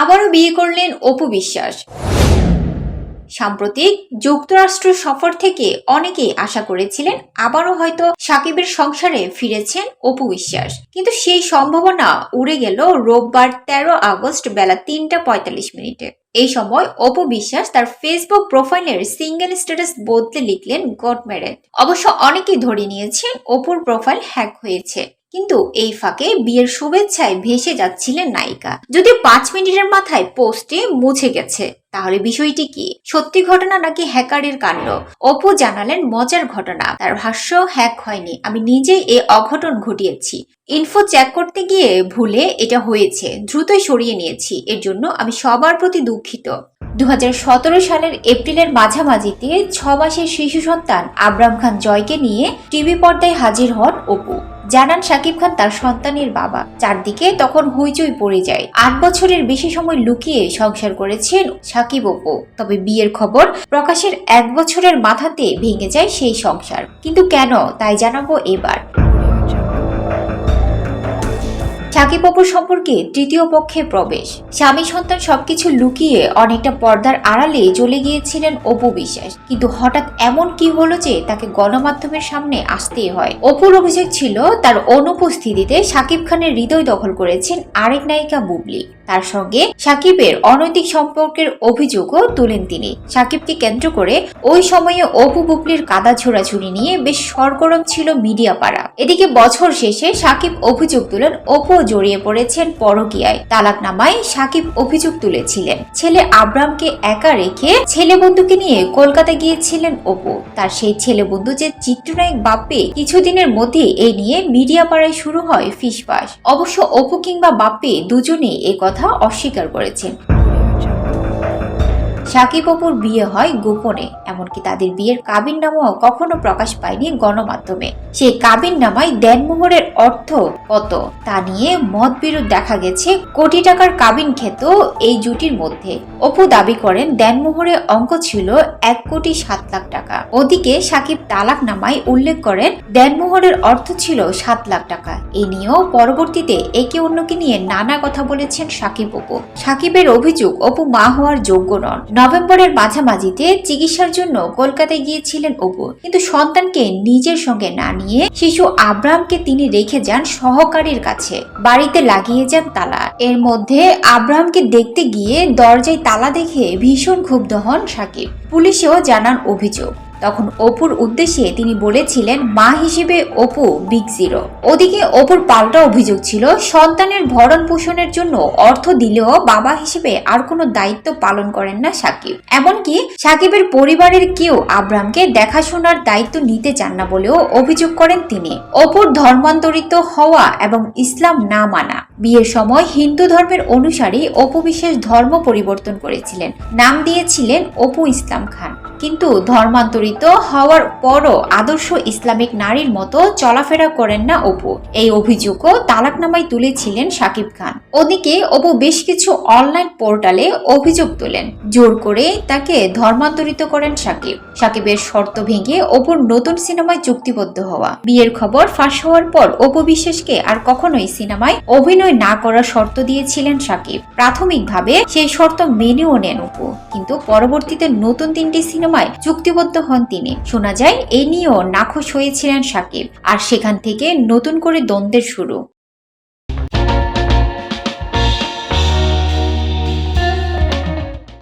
আবারও বিয়ে করলেন অপু বিশ্বাস। সাম্প্রতিক যুক্তরাষ্ট্র সফর থেকে অনেকেই আশা করেছিলেন আবারও হয়তো সাকিবের সংসারে ফিরেছেন অপু বিশ্বাস। কিন্তু সেই সম্ভাবনা উড়ে গেল রোববার তেরো আগস্ট বেলা তিনটা পঁয়তাল্লিশ মিনিটে। এই সময় অপু বিশ্বাস তার ফেসবুক প্রোফাইলের সিঙ্গেল স্ট্যাটাস বদলে লিখলেন গড অবশ্য অনেকেই ধরে নিয়েছেন অপুর প্রোফাইল হ্যাক হয়েছে। কিন্তু এই ফাঁকে বিয়ের শুভেচ্ছায় ভেসে যাচ্ছিলেন নায়িকা। যদিও পাঁচ মিনিটের মাথায় পোস্টে মুছে গেছে, তাহলে বিষয়টি কি? সত্যি ঘটনা নাকি হ্যাকারের কাণ্ড? অপু জানালেন, মজার ঘটনা। তার ভাষ্য, হ্যাক হয়নি, আমি নিজেই এ অঘটন ঘটিয়েছি। ইনফো চেক করতে গিয়ে ভুলে এটা হয়েছে, দ্রুতই সরিয়ে নিয়েছি, এর জন্য আমি সবার প্রতি দুঃখিত। দু হাজার সতেরো সালের এপ্রিলের মাঝামাঝিতে ছ মাসের শিশু সন্তান আবরাম খান জয়কে নিয়ে টিভি পর্দায় হাজির হন অপু। জানান শাকিব খান তার সন্তানের বাবা। চারদিকে তখন হইচই পড়ে যায়। আট বছরের বেশি সময় লুকিয়ে সংসার করেছেন সাকিব অপু। তবে বিয়ের খবর প্রকাশের এক বছরের মাথাতে ভেঙে যায় সেই সংসার। কিন্তু কেন, তাই জানাব এবার। সাকিব অপুর সম্পর্কে তৃতীয় পক্ষে প্রবেশ। স্বামী সন্তান সবকিছু লুকিয়ে অনেকটা পর্দার আড়ালে চলে গিয়েছিলেন অপু বিশ্বাস। কিন্তু হঠাৎ এমন কি হলো যে তাকে গণমাধ্যমের সামনে আসতেই হয়। অপুর অভিযোগ ছিল, তার অনুপস্থিতিতে সাকিব খানের হৃদয় দখল করেছেন আরেক নায়িকা বুবলি। তার সঙ্গে সাকিবের অনৈতিক সম্পর্কের অভিযোগও তুলেন তিনি। সাকিবকে কেন্দ্র করে ওই সময়ে অপু বুবলির কাদা ছোড়াছুড়ি নিয়ে বেশ সরগরম ছিল মিডিয়া পাড়া এদিকে বছর শেষে সাকিব অভিযোগ তুলেন, অপু জড়িয়ে পড়েছেন পরকিয়ায়। তালাকনামায় সাকিব অভিযোগ তুলেছিলেন। ছেলে আব্রামকে একা রেখে ছেলে বন্ধুকে নিয়ে কলকাতা গিয়েছিলেন অপু। তার সেই ছেলে বন্ধু যে চিত্রনায়ক বাপ্পে কিছুদিনের মধ্যে এ নিয়ে মিডিয়া পাড়ায় শুরু হয় ফিসফাস। অবশ্য অপু কিংবা বাপ্পে দুজনেই এ কথা অস্বীকার করেছেন। সাকিব অপুর বিয়ে হয় গোপনে, এমনকি তাদের বিয়ের কাবিন নামাও কখনো প্রকাশ পায়নি গণমাধ্যমে। সেই কাবিন নামায় দেনমোহরের অর্থ কত, তা নিয়ে মতবিরোধ দেখা গেছে কোটি টাকার কাবিন খেত এই জুটির মধ্যে। অপু দাবি করেন দেনমোহরের অঙ্ক ছিল এক কোটি সাত লাখ টাকা। ওদিকে সাকিব তালাক নামায় উল্লেখ করেন, দেনমোহরের অর্থ ছিল সাত লাখ টাকা। এ নিয়েও পরবর্তীতে একে অন্যকে নিয়ে নানা কথা বলেছেন সাকিব অপু। সাকিবের অভিযোগ, অপু মা হওয়ার যোগ্য নন। নভেম্বরের মাঝামাঝিতে চিকিৎসার জন্য কলকাতায় গিয়েছিলেন অপু। কিন্তু সন্তানকে নিজের সঙ্গে না নিয়ে শিশু আব্রাহামকে তিনি রেখে যান সহকারীর কাছে। বাড়িতে লাগিয়ে যান তালা। এর মধ্যে আব্রাহামকে দেখতে গিয়ে দরজায় তালা দেখে ভীষণ ক্ষুব্ধ হন সাকিব। পুলিশেও জানান অভিযোগ। তখন অপুর উদ্দেশ্যে তিনি বলেছিলেন, মা হিসেবে অপু বিগ জিরো ওদিকে অপুর পাল্টা অভিযোগ ছিল, সন্তানের ভরণ পোষণের জন্য অর্থ দিলেও বাবা হিসেবে আর কোনো দায়িত্ব পালন করেন না সাকিব। এমনকি সাকিবের পরিবারের কেউ আব্রামকে দেখাশোনার দায়িত্ব নিতে চান না বলেও অভিযোগ করেন তিনি। অপুর ধর্মান্তরিত হওয়া এবং ইসলাম না মানা। বিয়ের সময় হিন্দু ধর্মের অনুসারী অপু বিশেষ ধর্ম পরিবর্তন করেছিলেন। নাম দিয়েছিলেন অপু ইসলাম খান। কিন্তু ধর্মান্তরিত হওয়ার পরও আদর্শ ইসলামিক নারীর মতো চলাফেরা করেন না অপু। এই অভিযোগও তালাকনামায় তুলেছিলেন সাকিব খান। ওদিকে অপু বেশ কিছু অনলাইন পোর্টালে অভিযোগ তোলেন। জোর করে তাকে ধর্মান্তরিত করেন সাকিব। সাকিবের শর্ত ভেঙে অপুর নতুন সিনেমায় চুক্তিবদ্ধ হওয়া। বিয়ের খবর ফাঁস হওয়ার পর অপু বিশ্বাসকে আর কখনোই সিনেমায় অভিনয় না করার শর্ত দিয়েছিলেন সাকিব। প্রাথমিকভাবে সেই শর্ত মেনেও নেন অপু। কিন্তু পরবর্তীতে নতুন তিনটি সিনেমায় চুক্তিবদ্ধ হন তিনি। শোনা যায়, এ নিয়েও নাখোশ হয়েছিলেন সাকিব, আর সেখান থেকে নতুন করে দ্বন্দ্বের শুরু।